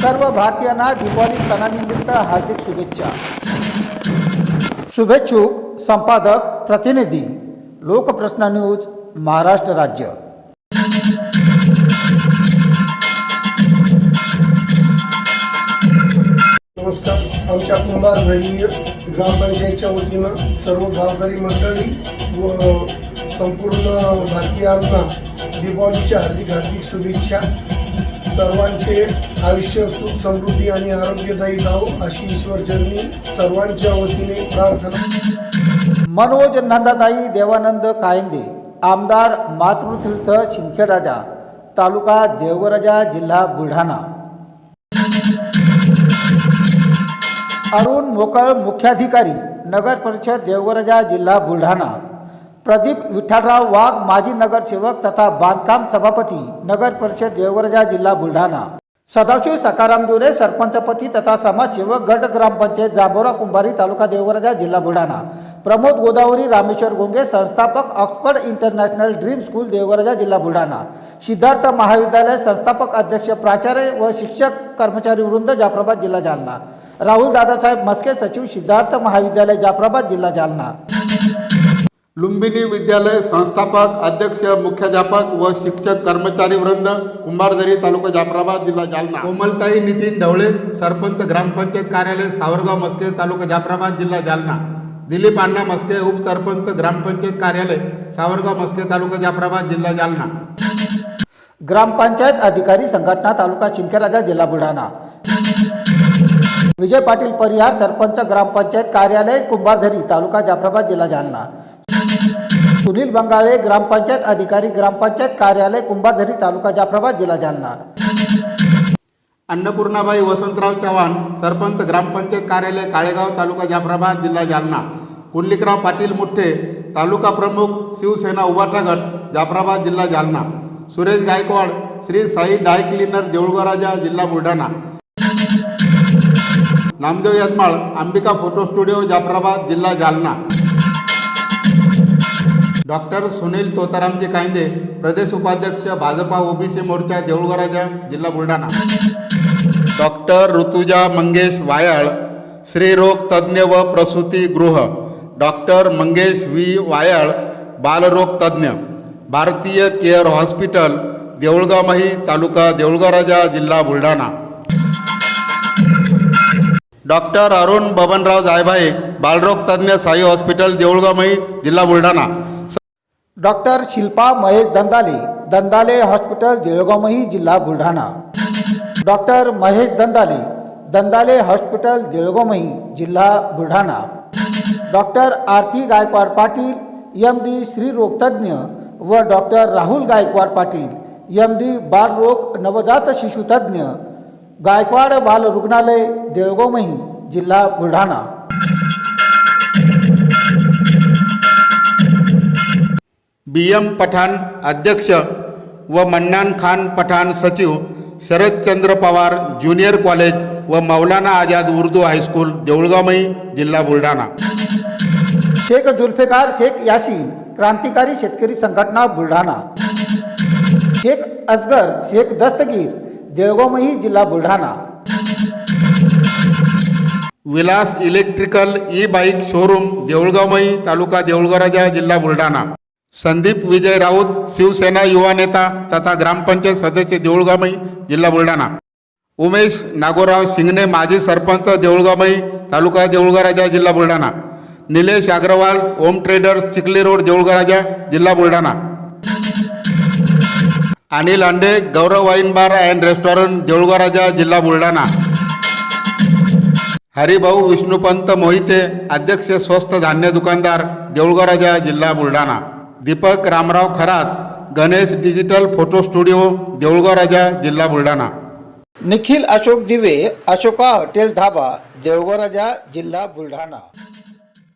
सर्व भारतीयांना दिवाळी सणानिमित्त हार्दिक शुभेच्छा. शुभेच्छुक संपादक प्रतिनिधी लोकप्रश्न न्यूज महाराष्ट्र राज्य. नमस्कार. आमच्या कुंभार घरी ग्रामपंचायतच्या वतीनं सर्व गावकरी मंडळी व संपूर्ण भारतीयांना दीपावलीच्या हार्दिक हार्दिक शुभेच्छा. सर्वांचे आयुष्य सुख समृद्धी आणि आरोग्यदायी जावो अशी ईश्वर चरणी सर्वांच्या वतीने प्रार्थना. मनोज नंदाताई देवानंद कायंदे आमदार मातृतीर्थ शिंखेराजा तालुका देवगराजा जिल्हा बुलढाणा. अरुण मोकळ मुख्याधिकारी नगर परिषद देवगराजा जिल्हा बुलढाणा. प्रदीप विठ्ठलराव वाघ माजी नगरसेवक तथा बांधकाम सभापती नगर परिषद देवरजा जिल्हा बुलढाणा. सदाशिव सकाराम डोरे सरपंचपती तथा समाजसेवक गट ग्रामपंचायत जांभोरा कुंभारी तालुका देवगराजा जिल्हा बुलढाणा. प्रमोद गोदावरी रामेश्वर गोंगे संस्थापक Oxford international dream school Devgaraja जिल्हा बुलढाणा. सिद्धार्थ महाविद्यालय संस्थापक अध्यक्ष प्राचार्य व शिक्षक कर्मचारी वृंद जाफराबाद जिल्हा जालना. राहुल दादासाहेब मस्के सचिव सिद्धार्थ महाविद्यालय जाफराबाद जिल्हा जालना. लुंबिनी विद्यालय संस्थापक अध्यक्ष मुख्याध्यापक व शिक्षक कर्मचारी वृंद कुंभारदरी तालुका जाफराबाद जिल्हा जालना. कोमलताई नितीन ढवळे सरपंच ग्रामपंचायत कार्यालय सावरगाव मस्के तालुका जाफराबाद जिल्हा जालना. दिलीप अण्णा मस्के उपसरपंच ग्रामपंचायत कार्यालय सावरगाव मस्के तालुका जाफराबाद जिल्हा जालना. ग्रामपंचायत अधिकारी संघटना तालुका चिंकेराजा जिल्हा बुलढाणा. विजय पाटील परिहार सरपंच ग्रामपंचायत कार्यालय कुंभारधरी तालुका जाफराबाद जिल्हा जालना. सुनील बंगाळे ग्रामपंचायत अधिकारी ग्रामपंचायत कार्यालय कुंभारधरी तालुका जाफराबाद जिल्हा जालना. अन्नपूर्णाबाई वसंतराव चव्हाण सरपंच ग्रामपंचायत कार्यालय काळेगाव तालुका जाफराबाद जिल्हा जालना. कुंडलिकराव पाटील मुठ्ठे तालुका प्रमुख शिवसेना उभाटा गट जाफराबाद जिल्हा जालना. सुरेश गायकवाड श्री साई डाय क्लिनर देऊळगराजा जिल्हा बुलढाणा. नामदेव यतमाळ अंबिका फोटो स्टुडिओ जाफराबाद जिल्हा जालना. डॉक्टर सुनील तोतारामजी कायंदे प्रदेश उपाध्यक्ष भाजपा ओबीसी मोर्चा देऊळगराजा जिल्हा बुलढाणा. डॉक्टर ऋतुजा मंगेश वायाळ स्त्रीरोग तज्ज्ञ व प्रसूती गृह. Doctor Mangesh V. वायाळ बालरोग तज्ज्ञ. भारतीय केअर हॉस्पिटल देऊळगामही तालुका देऊळगराजा जिल्हा बुलढाणा. डॉक्टर अरुण बबनराव जायभाई बालरोग तज्ज्ञ साई हॉस्पिटल देऊळगामही जिल्हा बुलढाणा. डॉक्टर शिल्पा महेश दंदाले दंदाले हॉस्पिटल देळगावमही जिल्हा बुलढाणा. डॉक्टर महेश दंदाले दंदाले हॉस्पिटल देळगावमही जिल्हा Buldhana. Doctor Aarti Gaikwad Patil M D स्त्रीरोगतज्ञ व doctor Rahul Gaikwad Patil M D बालरोग नवजात शिशुतज्ञ गायकवाड बाल रुग्णालय देळगावमही जिल्हा बुलढाणा. बी एम पठाण अध्यक्ष व मन्नान खान पठाण सचिव शरदचंद्र पवार ज्युनियर कॉलेज व मौलाना आझाद उर्दू हायस्कूल देऊळगावमही जिल्हा बुलढाणा. शेख जुल्फिकार शेख यासीन क्रांतिकारी शेतकरी संघटना बुलढाणा. शेख असगर शेख दस्तगीर देळगावमही जिल्हा Buldhana. Vilas electrical e bike showroom Deulgaonmahi taluka Deulgaonraja जिल्हा बुलढाणा. संदीप विजय राऊत शिवसेना युवा नेता तथा ग्रामपंचायत सदस्य देऊळगामई जिल्हा बुलढाणा. उमेश नागोराव शिंगणे माजी सरपंच देऊळगामई तालुका देऊळगाराजा जिल्हा बुलढाणा. निलेश अग्रवाल ओम ट्रेडर्स चिखली रोड देऊळगाराजा जिल्हा Buldhana. Anil Ande Gaurav wine bar and restaurant Deulgaonraja जिल्हा बुलढाणा. हरिभाऊ विष्णुपंत मोहिते अध्यक्ष स्वस्त धान्य दुकानदार देऊळगाराजा जिल्हा Buldhana. Deepak Ramrao Kharat Ganesh digital photo studio Deulgaonraja जिल्हा बुलढाणा. निखिल अशोक दिवे अशोका हॉटेल धाबा देवगराजा जिल्हा बुलढाणा.